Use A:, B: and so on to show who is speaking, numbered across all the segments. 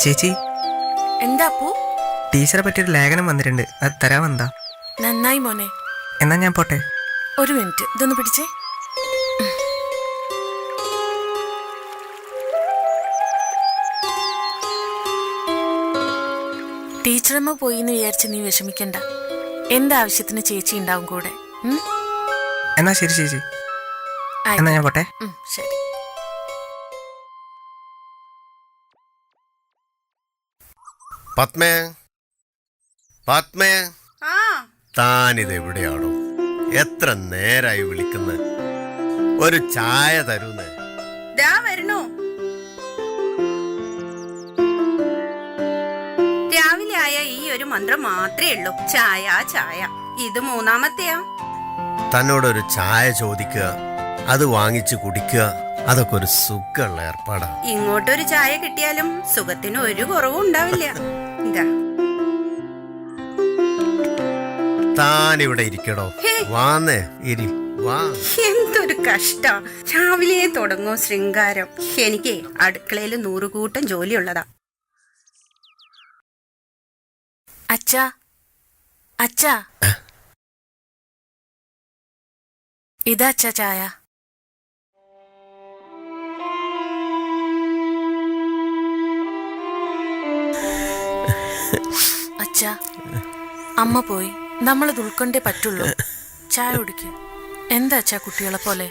A: ചേച്ചി.
B: എന്താ അപ്പു?
A: ടീച്ചറെ പറ്റിയൊരു ലേഖനം വന്നിട്ടുണ്ട്. അത് തരാമെന്താ?
B: നന്നായി മോനെ.
A: എന്നാ ഞാൻ പോട്ടെ.
B: ഒരു മിനിറ്റ്. ഇതൊന്ന് പിടിച്ചേ. ടീച്ചറമ്മ പോയി എന്ന് വിചാരിച്ച് നീ വിഷമിക്കണ്ട. എന്താവശ്യത്തിന് ചേച്ചി ഉണ്ടാവും കൂടെ.
A: എന്നാ ശരി ചേച്ചി. എന്നാ ഞാൻ പോട്ടെ.
B: ശരി.
C: പത്മേ. പത്മേ. താനിത് എവിടെയാണോ? എത്ര നേരായി വിളിക്കുന്നത് ഒരു ചായ തരുന്ന്.
D: വരണു രാവിലെ ആയ ഈ ഒരു മന്ത്രം മാത്രമേ ഉള്ളൂ. ചായ ചായ. ഇത് മൂന്നാമത്തെയാ.
C: തന്നോടൊരു ചായ ചോദിക്കുക അത് വാങ്ങിച്ച് കുടിക്കുക അതൊക്കെ ഒരു സുഖമുള്ള ഏർപ്പാടാ.
D: ഇങ്ങോട്ടൊരു ചായ കിട്ടിയാലും സുഖത്തിന് ഒരു കുറവും ഉണ്ടാവില്ല.
C: താൻ ഇവിടെ ഇരിക്കടോ. വാന്നേ ഇരി. വാ.
D: എന്തൊരു കഷ്ട. രാവിലെ തുടങ്ങോ ശൃംഗാരം. എനിക്ക് അടുക്കളയിൽ നൂറുകൂട്ടം ജോലിയുള്ളതാ.
B: അച്ഛാ. അച്ഛാ. ഇതാ അച്ഛാ ചായ. അച്ഛാ അമ്മ പോയി. നമ്മളത് ഉൾക്കൊണ്ടേ പറ്റുള്ളൂ. ചായ കുടിക്ക്. എന്താ അച്ഛാ കുട്ടികളെ പോലെ?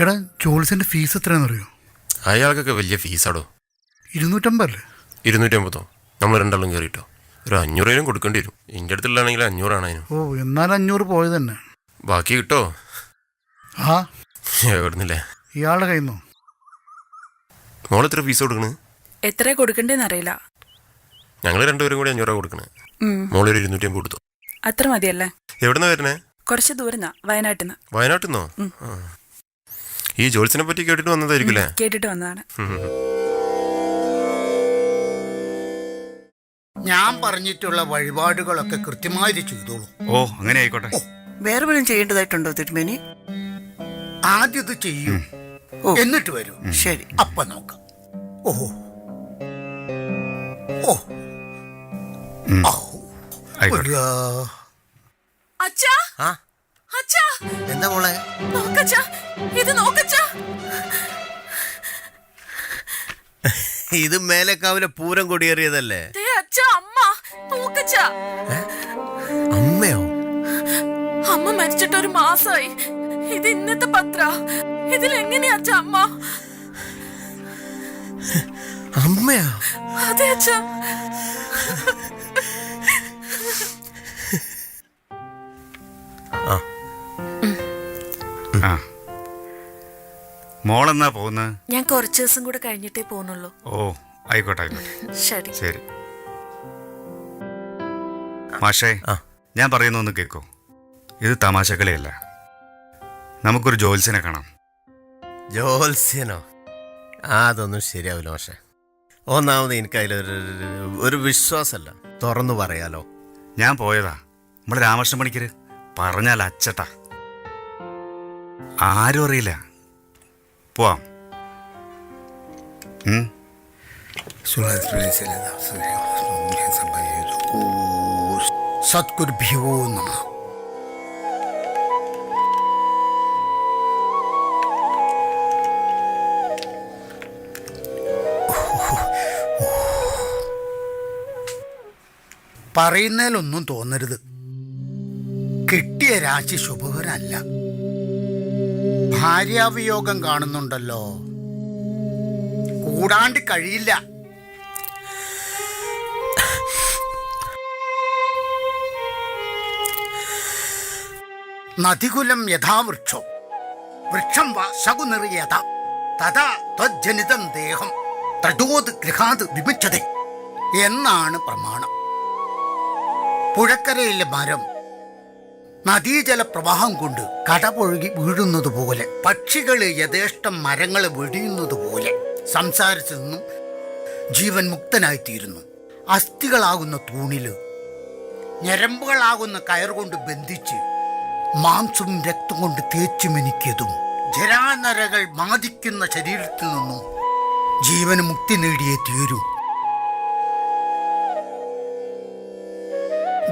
E: എടാ ജോൾസിന്റെ ഫീസ് എത്രയാണെന്ന് അറിയോ?
F: അയാൾക്കൊക്കെ വലിയ ഫീസാടോ?
E: ഇരുന്നൂറ്റമ്പതല്ലേ?
F: ഇരുന്നൂറ്റമ്പതോ? നമ്മൾ രണ്ടാളും കയറിയിട്ടോ ഒരു അഞ്ഞൂറേലും കൊടുക്കേണ്ടി വരും. എന്റെ അടുത്തുള്ളാണെങ്കിൽ അഞ്ഞൂറാണ് അതിന്.
E: ഓ എന്നാൽ അഞ്ഞൂറ് പോയത് തന്നെ.
F: ബാക്കി കിട്ടോ?
E: ആ.
F: എവിടുന്നില്ലേ?
E: ഇയാളുടെ കയ്യിൽ നിന്നോ
F: മോളെത്ര എത്ര ഫീസ് കൊടുക്കണ്?
G: എത്ര കൊടുക്കണ്ടേന്ന് അറിയില്ല.
F: ഞങ്ങൾ രണ്ടുപേരും കൂടി അഞ്ഞൂറ് കൊടുക്കണേ. മോളൊരു ഇരുന്നൂറ്റമ്പത് കൊടുത്തു.
G: അത്ര മതിയല്ലേ?
F: എവിടുന്ന വരണേ
G: കുറച്ച് ദൂരന്നാ വയനാട്ടിൽ നിന്ന്
F: വയനാട്ടിൽ നിന്നോ ഈ ജോത്സിനെ പറ്റി കേട്ടിട്ട് വന്നതായിരിക്കുമല്ലേ
G: കേട്ടിട്ട് വന്നതാണ്.
H: ഞാൻ പറഞ്ഞിട്ടുള്ള വഴിപാടുകളൊക്കെ കൃത്യമായി ചെയ്തോളൂ.
I: ഓ അങ്ങനെ ആയിക്കോട്ടെ.
J: വേറെ വല്ലതും ചെയ്യേണ്ടതായിട്ടുണ്ടോ തിരുമേനി?
H: ആദ്യം ഇത് ചെയ്യൂ. എന്നിട്ട് വരൂ.
J: ശരി
H: അപ്പൊ നോക്കാം. ഓഹോ ഓ. ഔ.
I: ആയിക്കോട്ടെ.
H: ഒരു,
B: അച്ഛാ.
C: ആ?
B: അച്ഛാ.
C: എന്താ മോളെ?
B: ഇത് നോക്കച്ചാ.
C: ഇത് മേലേക്കാവിലെ പൂരം കൊടിയേറിയതല്ലേ?
B: ദേ അച്ഛാ അമ്മ.
C: അമ്മയോ?
B: അമ്മ മരിച്ചിട്ട് ഒരു മാസമായി ഇത് ഇന്നത്തെ പത്ര. ഇതിൽ എങ്ങനെയാ അച്ഛാ അമ്മ?
C: അമ്മയോ?
B: അതെ അച്ഛാ.
I: ആ. മോളെന്നാ പോകുന്നത്?
B: ഞാൻ കുറച്ച് ദിവസം കൂടെ കഴിഞ്ഞിട്ടേ പോകുന്നുള്ളൂ.
I: ഓ ആയിക്കോട്ടെ ആയിക്കോട്ടെ.
B: ശരി.
I: ശരി. മാഷേ
C: ആ.
I: ഞാൻ പറയുന്ന ഒന്ന് കേൾക്കോ ഇത് തമാശക്കളിയല്ല. നമുക്കൊരു ജോത്സ്യനെ കാണാം.
C: ജോത്സ്യനോ അതൊന്നും ശരിയാവില്ല പക്ഷെ ഒന്നാമത് എനിക്ക് അതിലൊരു ഒരു വിശ്വാസമല്ല. തുറന്നു പറയാലോ.
I: ഞാൻ പോയതാ. നമ്മുടെ രാമകൃഷ്ണ പണിക്കർ പറഞ്ഞാൽ അച്ചട്ടാ. ആരും അറിയില്ല. പോവാം. ഉം?
H: ഭീവോ നമ. പറയുന്നതിലൊന്നും തോന്നരുത്. കിട്ടിയ രാശി ശുഭകരല്ല ഭാര്യാവിയോഗം കാണുന്നുണ്ടല്ലോ. കൂടാണ്ട് കഴിയില്ല. നദികുലം യഥാവൃക്ഷോ വൃക്ഷം. വാ ശകുനിറിയത തഥാ ത്വജ്ജനിതം ദേഹം. തടോത് ഗൃഹാത് വിമിച്ചതേ. എന്നാണ് പ്രമാണം. പുഴക്കരയിലെ മരം. നദീജല പ്രവാഹം കൊണ്ട് കടപൊഴുകി വീഴുന്നത് പോലെ പക്ഷികൾ യഥേഷ്ടം മരങ്ങളെ വെടിയുന്നത് പോലെ സംസാരിച്ചു നിന്നും ജീവൻ മുക്തനായിത്തീരുന്നു. അസ്ഥികളാകുന്ന തൂണിൽ ഞരമ്പുകളാകുന്ന കയർ കൊണ്ട് ബന്ധിച്ച് മാംസവും രക്തം കൊണ്ട് തേച്ചു മിനുക്കിയതും ജരാനരകൾ ബാധിക്കുന്ന ശരീരത്തിൽ നിന്നും ജീവന് മുക്തി നേടിയേ തീരൂ.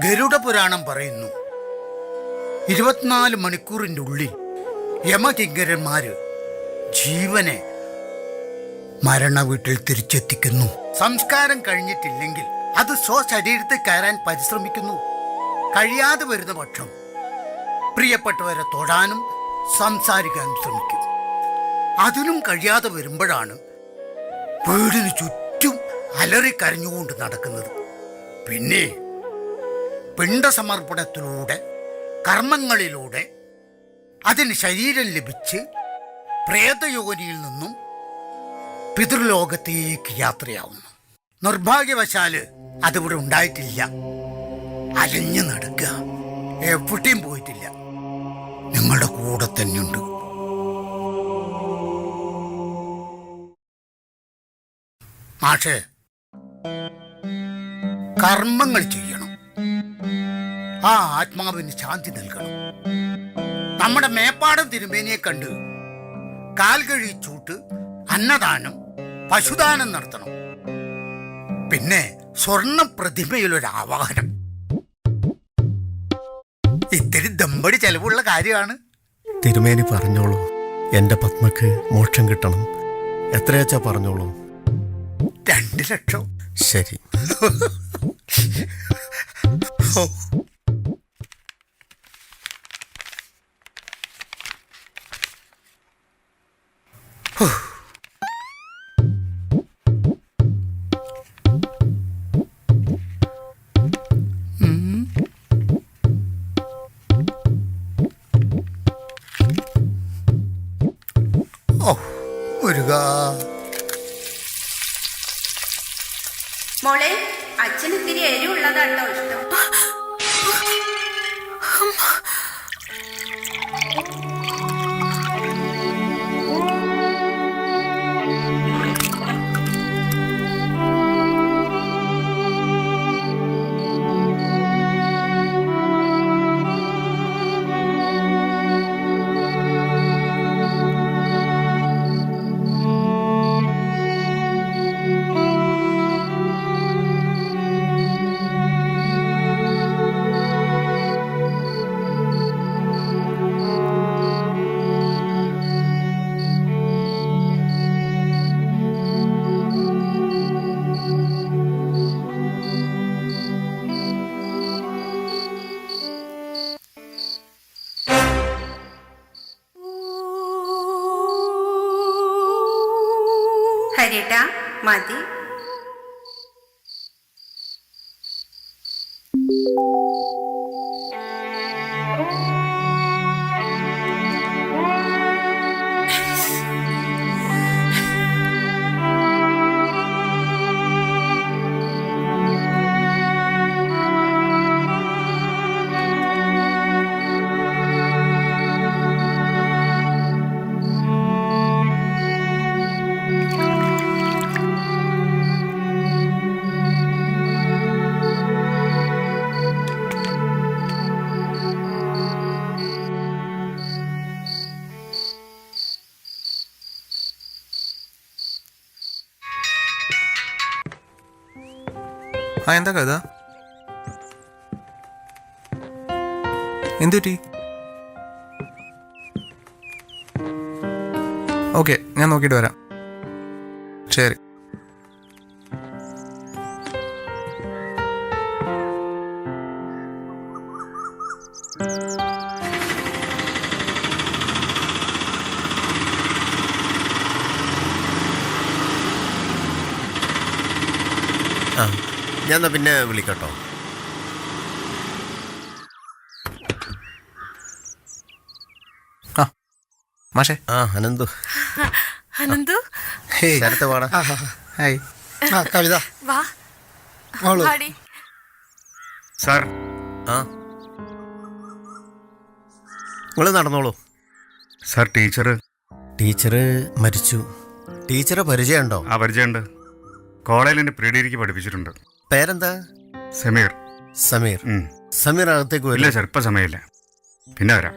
H: ഗരുഡ പുരാണം പറയുന്നു. ഇരുപത്തിനാല് മണിക്കൂറിന്റെ ഉള്ളിൽ യമകിങ്കരന്മാര് ജീവനെ മരണ വീട്ടിൽ തിരിച്ചെത്തിക്കുന്നു. സംസ്കാരം കഴിഞ്ഞിട്ടില്ലെങ്കിൽ അത് സ്വശരീരത്തിൽ കയറാൻ പരിശ്രമിക്കുന്നു. കഴിയാതെ വരുന്ന പക്ഷം പ്രിയപ്പെട്ടവരെ തൊടാനും സംസാരിക്കാനും ശ്രമിക്കും. അതിനും കഴിയാതെ വരുമ്പോഴാണ് വീടിന് ചുറ്റും അലറി കരഞ്ഞുകൊണ്ട് നടക്കുന്നത്. പിന്നെ പിണ്ടസമർപ്പണത്തിലൂടെ കർമ്മങ്ങളിലൂടെ അതിന് ശരീരം ലഭിച്ച് പ്രേതയോനിയിൽ നിന്നും പിതൃലോകത്തേക്ക് യാത്രയാവുന്നു. നിർഭാഗ്യവശാൽ അതിവിടെ ഉണ്ടായിട്ടില്ല. അലഞ്ഞു നടക്കുക. എവിടെയും പോയിട്ടില്ല. നിങ്ങളുടെ കൂടെ തന്നെയുണ്ട്. മാഷേ കർമ്മങ്ങൾ ചെയ്യണം ആ ആത്മാവിന് ശാന്തി നൽകണം. നമ്മുടെ മേപ്പാടം തിരുമേനിയെ കണ്ട് കാൽ ചൂട്ട് അന്നദാനം പശുദാനം നടത്തണം. പിന്നെ സ്വർണ പ്രതിമയിലൊരു ആവാഹനം. ഇത്തിരി ദമ്പടി ചെലവുള്ള കാര്യമാണ്.
C: തിരുമേനി പറഞ്ഞോളൂ എന്റെ പത്മക്ക് മോക്ഷം കിട്ടണം. എത്രയാച്ചാ പറഞ്ഞോളൂ?
H: രണ്ട് ലക്ഷം.
C: ശരി.
D: માંથી
A: ആ എന്താ കഥ? എന്തുപറ്റി? ഓക്കെ ഞാൻ നോക്കിയിട്ട് വരാം. ശരി.
C: ആ. ഞാൻ എന്നാ പിന്നെ വിളിക്കട്ടോ.
A: മാഷേ.
C: ആ അനന്തു.
B: അനന്തു?
C: ശരത്ത് പാടാ
A: ഹായ്.
H: ആ കവിത.
B: വാ. മോൾ.
I: സാർ.
C: ആ. നിങ്ങൾ നടന്നോളൂ.
I: സാർ ടീച്ചർ
C: ടീച്ചർ മരിച്ചു. ടീച്ചറെ പരിചയമുണ്ടോ?
I: ആ പരിചയമുണ്ട്. കോളേജിൽ എന്റെ പ്രീഡിഗ്രിക്ക് പഠിപ്പിച്ചിട്ടുണ്ട്.
C: പേരെന്താ?
I: സമീർ.
C: സമീർ.
I: ഉം.
C: സമീർ അകത്തേക്ക്
I: ഇല്ല
C: വരും
I: സാർ ഇപ്പം സമയമില്ല. പിന്നെ വരാം.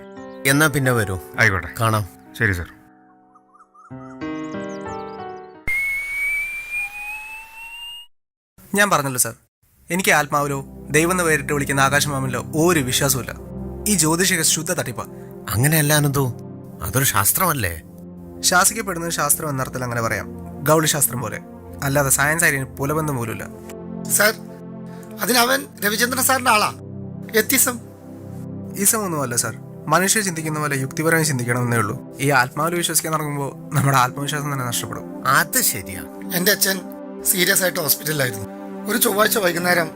C: എന്നാ പിന്നെ വരൂ.
I: ആയിക്കോട്ടെ.
C: കാണാം.
I: ശരി സാർ.
A: ഞാൻ പറഞ്ഞല്ലോ സാർ. എനിക്ക് ആത്മാവിലോ ദൈവം എന്ന് പേരിട്ട് വിളിക്കുന്ന ആകാശമാമിലോ ഒരു വിശ്വാസമില്ല ഈ ജ്യോതിഷിക ശുദ്ധ തട്ടിപ്പ.
C: അങ്ങനെയല്ല അനന്തു. അതൊരു ശാസ്ത്രമല്ലേ?
A: ശാസിക്കപ്പെടുന്ന ശാസ്ത്രം എന്നർത്ഥത്തിൽ അങ്ങനെ പറയാം. ഗൗളിശാസ്ത്രം പോലെ. അല്ലാതെ സയൻസ് ആയിരിക്കും പുലബന്ധം പോലുമില്ല.
K: സാർ അതിനവൻ രവിചന്ദ്രൻ സാറിന്റെ ആളാ. എത്തിസം.
A: ഈസമൊന്നുമല്ല സാർ. മനുഷ്യർ ചിന്തിക്കുന്ന പോലെ യുക്തിപരമായി ചിന്തിക്കണമെന്നേ ഉള്ളൂ. ഈ ആത്മാവിൽ വിശ്വസിക്കാൻ തുടങ്ങുമ്പോൾ നമ്മുടെ ആത്മവിശ്വാസം തന്നെ നഷ്ടപ്പെടും.
C: അത് ശരിയാ.
K: എന്റെ അച്ഛൻ സീരിയസ് ആയിട്ട് ഹോസ്പിറ്റലിലായിരുന്നു. ഒരു ചൊവ്വാഴ്ച വൈകുന്നേരം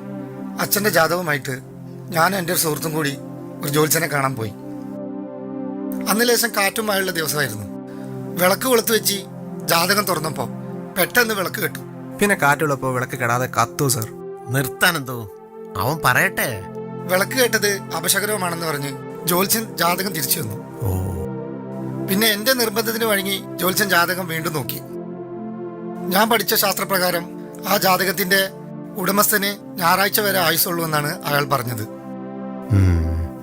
K: അച്ഛന്റെ ജാതകമായിട്ട് ഞാൻ എന്റെ ഒരു സുഹൃത്തും കൂടി ഒരു ജോലിച്ചനെ കാണാൻ പോയി. അന്ന് ലേശം കാറ്റുമായുള്ള ദിവസമായിരുന്നു. വിളക്ക് വെളുത്തു വെച്ച് ജാതകം തുറന്നപ്പോൾ പെട്ടെന്ന് വിളക്ക് കെട്ടു.
A: പിന്നെ കാറ്റുള്ളപ്പോൾ വിളക്ക് കെടാതെ കത്തു സർ
C: നിർത്താനെന്തോ? അവൻ പറയട്ടെ.
K: വിളക്ക് കേട്ടത് അപശകരവുമാണെന്ന് പറഞ്ഞ് ജോത്സ്യൻ ജാതകം തിരിച്ചു വന്നു.
C: ഓ.
K: പിന്നെ എന്റെ നിർബന്ധത്തിന് വഴങ്ങി ജോത്സ്യൻ ജാതകം വീണ്ടും നോക്കി. ഞാൻ പഠിച്ച ശാസ്ത്രപ്രകാരം ആ ജാതകത്തിന്റെ ഉടമസ്ഥന് ഞായറാഴ്ച വരെ ആയുസുള്ളൂ എന്നാണ് അയാൾ പറഞ്ഞത്.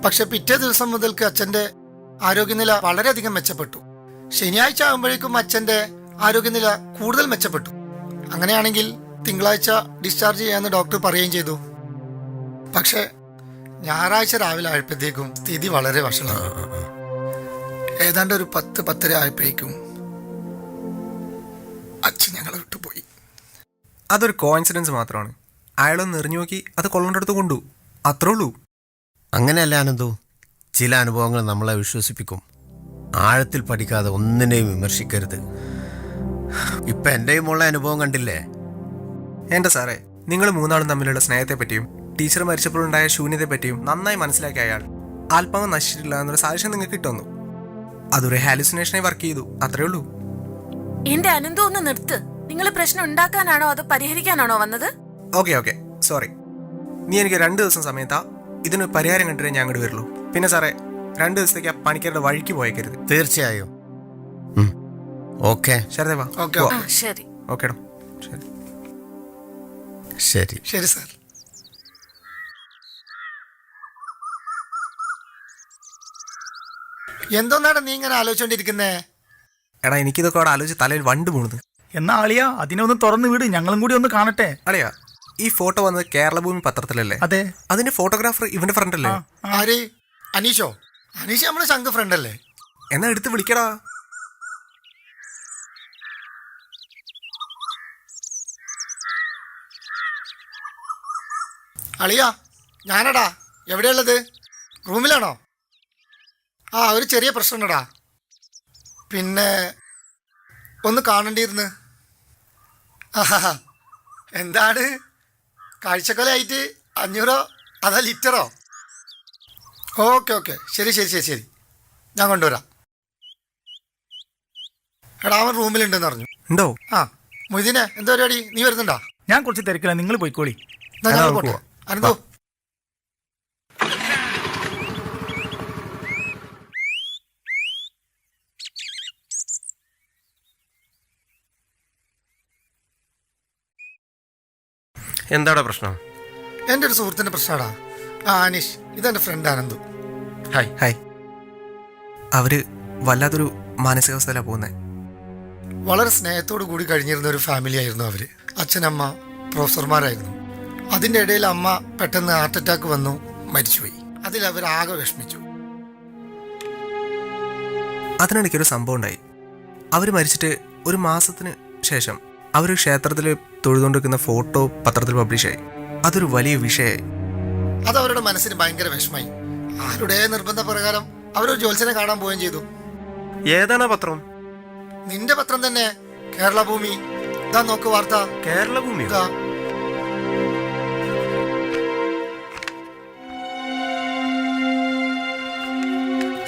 K: പക്ഷെ പിറ്റേ ദിവസം മുതൽക്ക് അച്ഛന്റെ ആരോഗ്യനില വളരെയധികം മെച്ചപ്പെട്ടു. ശനിയാഴ്ച ആകുമ്പോഴേക്കും അച്ഛന്റെ ആരോഗ്യനില കൂടുതൽ മെച്ചപ്പെട്ടു. അങ്ങനെയാണെങ്കിൽ തിങ്കളാഴ്ച ഡിസ്ചാർജ് ചെയ്യാമെന്ന് ഡോക്ടർ പറയുകയും ചെയ്തു. പക്ഷേ ഞായറാഴ്ച രാവിലെ ആയപ്പോഴത്തേക്കും സ്ഥിതി വളരെ വഷളാണ് ഏതാണ്ട് ഒരു പത്ത് പത്തര ആയപ്പോഴേക്കും അച്ഛൻ ഞങ്ങളെ വിട്ടുപോയി
A: അതൊരു കോയിൻസിഡൻസ് മാത്രമാണ്. അയാളൊന്ന് എറിഞ്ഞു നോക്കി അത് കൊള്ളേണ്ടടുത്ത് കൊണ്ടു. അത്രേ ഉള്ളൂ.
C: അങ്ങനെയല്ല ആനന്ദു ചില അനുഭവങ്ങൾ നമ്മളെ വിശ്വസിപ്പിക്കും. ആഴത്തിൽ പഠിക്കാതെ ഒന്നിനെയും വിമർശിക്കരുത്. ഇപ്പൊ എന്റെയും ഉള്ള അനുഭവം കണ്ടില്ലേ?
A: എന്റെ സാറേ നിങ്ങൾ മൂന്നാളും തമ്മിലുള്ള സ്നേഹത്തെ പറ്റിയും ടീച്ചർ മരിച്ചപ്പോൾ ഉണ്ടായ ശൂന്യതയെ പറ്റിയും നന്നായി മനസ്സിലാക്കിയ അയാൾ ആത്മാവ് നശിച്ചിട്ടില്ല എന്നൊരു സാക്ഷ്യം നിങ്ങൾക്ക് കിട്ടുന്നു അതൊരു ഹാലുസിനേഷനെ വർക്ക് ചെയ്തു. അത്രേ ഉള്ളൂ.
B: എന്റെ അനന്തു ഒന്ന് നിർത്ത്. നിങ്ങൾ പ്രശ്നം ഉണ്ടാക്കാനാണോ അതോ പരിഹരിക്കാനാണോ വന്നത്?
A: ഓക്കെ ഓക്കെ സോറി നീ എനിക്ക് രണ്ട് ദിവസം സമയത്താ ഇതിനൊരു പരിഹാരം കണ്ടിട്ടേ ഞാൻ അങ്ങോട്ട് വരുള്ളൂ. പിന്നെ സാറേ രണ്ട് ദിവസത്തേക്ക് ആ പണിക്കാരുടെ വഴിക്ക് പോയേക്കരുത്.
C: തീർച്ചയായും. ഓക്കെ.
A: ശരദേവാ
K: ഓക്കെ
B: ആ ശരി.
A: ഓക്കേടോ ശരി.
C: ശരി
K: ശരി സാർ. എന്തോന്നാണ് നീ ഇങ്ങനെ ആലോചിച്ചോണ്ടിരിക്കുന്നേ?
A: എടാ എനിക്കിതൊക്കെ അവിടെ ആലോചിച്ച് തലയിൽ വണ്ട് പോണത്
H: എന്നാ അളിയ അതിനെ ഒന്ന് തുറന്ന് വിട്. ഞങ്ങളും കൂടി ഒന്ന് കാണട്ടെ.
A: അളിയാ ഈ ഫോട്ടോ വന്നത് കേരളഭൂമി പത്രത്തിലല്ലേ?
H: അതെ.
A: അതിന്റെ ഫോട്ടോഗ്രാഫർ ഇവന്റെ ഫ്രണ്ട് അല്ലേ?
K: ആര്? അനീഷോ? അനീഷ് നമ്മുടെ ശംഖ് ഫ്രണ്ട് അല്ലേ?
A: എന്നാ എടുത്ത് വിളിക്കടാ.
K: അളിയാ ഞാനടാ. എവിടെയുള്ളത്? റൂമിലാണോ? ആ ഒരു ചെറിയ പ്രശ്നമുണ്ടടാ. പിന്നെ ഒന്ന് കാണേണ്ടിയിരുന്നു. ആഹാ എന്താണ്? കാഴ്ചക്കൊലയായിട്ട് അഞ്ഞൂറോ അതാ ലിറ്ററോ? Okay okay. ശരി ശരി ശരി ശരി. ഞാൻ കൊണ്ടുവരാം. എടാ അവൻ റൂമിലുണ്ടെന്ന് പറഞ്ഞു.
A: ഉണ്ടോ
K: ആ മൊയ്തീനെ എന്താ പരിപാടി? നീ വരുന്നുണ്ടോ?
H: ഞാൻ കുറച്ച് തിരക്കില്ല നിങ്ങൾ പോയിക്കോളി.
K: എന്നാ ഞങ്ങൾ പോട്ടെ. അനന്തോ
F: എന്താടാ പ്രശ്നം?
K: എന്റെ ഒരു സുഹൃത്തിന്റെ പ്രശ്നമാടാ. ആ അനീഷ് ഇതെന്റെ ഫ്രണ്ട് ആനന്ദു
F: ഹായ്
A: ഹായ് അവർ വല്ലാത്തൊരു മാനസികാവസ്ഥയിലാണ് പോകുന്നത്
K: വളരെ സ്നേഹത്തോടു കൂടി കഴിഞ്ഞിരുന്ന ഒരു ഫാമിലി ആയിരുന്നു അവർ. അച്ഛനമ്മ പ്രൊഫസർമാരായിരുന്നു അതിന്റെ ഇടയിൽ അമ്മ പെട്ടെന്ന് ഹാർട്ട് അറ്റാക്ക് വന്നു മരിച്ചുപോയി. അതിൽ അവർ ആകെ വിഷമിച്ചു.
A: അതിനിടയ്ക്ക് ഒരു സംഭവം ഉണ്ടായി. അവർ മരിച്ചിട്ട് ഒരു മാസത്തിന് ശേഷം അവർ ക്ഷേത്രത്തിൽ തൊഴുതുകൊണ്ടിരിക്കുന്ന ഫോട്ടോ പത്രത്തിൽ പബ്ലിഷായി അതൊരു വലിയ വിഷയമായി.
K: അത് അവരുടെ മനസ്സിന് ഭയങ്കര വിഷമായി ആരുടെ നിർബന്ധപ്രകാരം അവരൊരു ജോത്സനെ കാണാൻ പോവുകയും ചെയ്തു?
F: ഏതാണ് പത്രം?
K: നിന്റെ പത്രം തന്നെ കേരള ഭൂമി ഇതാ നോക്ക് വാർത്ത.
F: കേരള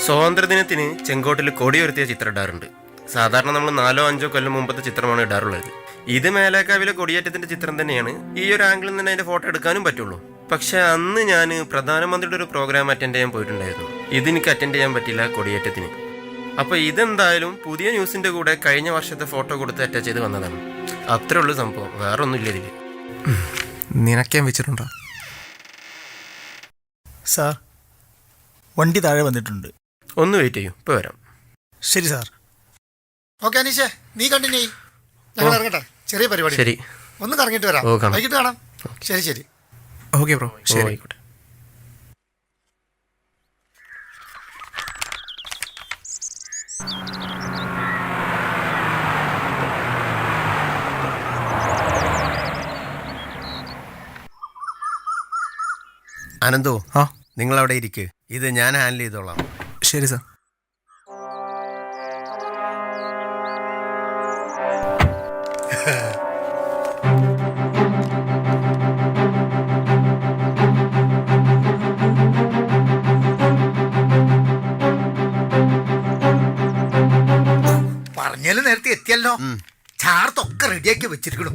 F: സ്വാതന്ത്ര്യദിനത്തിന് ചെങ്കോട്ടിൽ കൊടി ഉയർത്തിയ ചിത്രം ഇടാറുണ്ട്. സാധാരണ നമ്മൾ നാലോ അഞ്ചോ കൊല്ലം മുമ്പത്തെ ചിത്രമാണ് ഇടാറുള്ളത്. ഇത് മേലേക്കാവിലെ കൊടിയേറ്റത്തിന്റെ ചിത്രം തന്നെയാണ്. ഈ ഒരു ആംഗിളിൽ നിന്ന് അതിന്റെ ഫോട്ടോ എടുക്കാനും പറ്റുള്ളൂ. പക്ഷെ അന്ന് ഞാൻ പ്രധാനമന്ത്രിയുടെ ഒരു പ്രോഗ്രാം അറ്റൻഡ് ചെയ്യാൻ പോയിട്ടുണ്ടായിരുന്നു. ഇതെനിക്ക് അറ്റൻഡ് ചെയ്യാൻ പറ്റില്ല കൊടിയേറ്റത്തിന്. അപ്പോൾ ഇതെന്തായാലും പുതിയ ന്യൂസിന്റെ കൂടെ കഴിഞ്ഞ വർഷത്തെ ഫോട്ടോ കൊടുത്ത് അറ്റാച്ച് ചെയ്ത് വന്നതാണ്. അത്രേ ഉള്ളൂ സംഭവം. വേറെ ഒന്നുമില്ല ഇതിൽ.
A: നിനക്കാൻ വെച്ചിട്ടുണ്ടോ?
H: സാർ വണ്ടി താഴെ വന്നിട്ടുണ്ട്.
F: ഒന്ന് വെയിറ്റ് ചെയ്യൂ. ഇപ്പൊ വരാം.
H: ശരി സാർ
K: ഓക്കെ അനീഷേ നീ കണ്ടിന്യൂ ചെയ്യ്. ഞങ്ങൾ ഇറങ്ങട്ടെ. ചെറിയ പരിപാടി.
F: ശരി.
K: ഒന്ന് കറങ്ങിയിട്ട് വരാം.
F: ഓ, കാണാം.
K: വൈകിട്ട് കാണാം. ശരി ശരി.
A: ഓക്കെ ബ്രോ
F: ഓ
A: ശരി.
F: ആയിക്കോട്ടെ.
C: അനന്തു
A: ആ.
C: നിങ്ങൾ അവിടെ ഇരിക്ക്. ഇത് ഞാൻ ഹാൻഡിൽ ചെയ്തോളാം.
A: ശരി സാർ.
H: പറഞ്ഞാലും നേരത്തെ എത്തിയല്ലോ. ചാർത്തൊക്കെ റെഡിയാക്കി വെച്ചിരിക്കണം.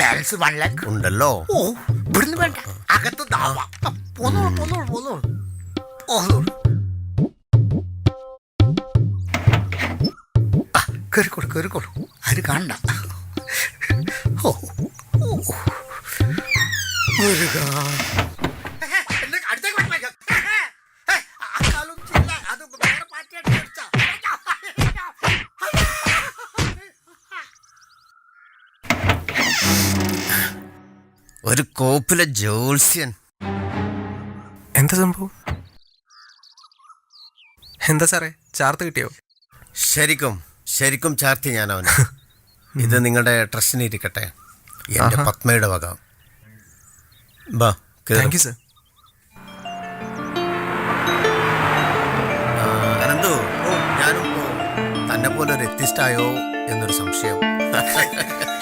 H: Balance one lakh.
C: ഉണ്ടല്ലോ.
H: ഓ ഇവിടുന്ന് വേണ്ട. അകത്ത് ദാവാ പോന്നോളൂ പോന്നോളൂ പോന്നോളൂ. പോന്നോളൂ ചെയ്യില്ല. കയറിക്കോളൂ ആര് കാണണ്ട. മേടിച്ചാ.
C: ഒരു കോപ്പിലെ ജോത്സ്യൻ.
A: എന്താ സംഭവം? എന്താ സാറേ? ചാർത്ത് കിട്ടിയോ?
C: ശരിക്കും ശരിക്കും ചാർത്തി ഞാൻ അവന് ഇത് നിങ്ങളുടെ ട്രസ്റ്റിന് ഇരിക്കട്ടെ. എന്റെ. പത്മയുടെ വക. ബാ.
A: Thank you sir
C: Ananthu. ഞാനും തന്നെ പോലെ ഒരു എത്തിസ്റ്റായോ എന്നൊരു സംശയം.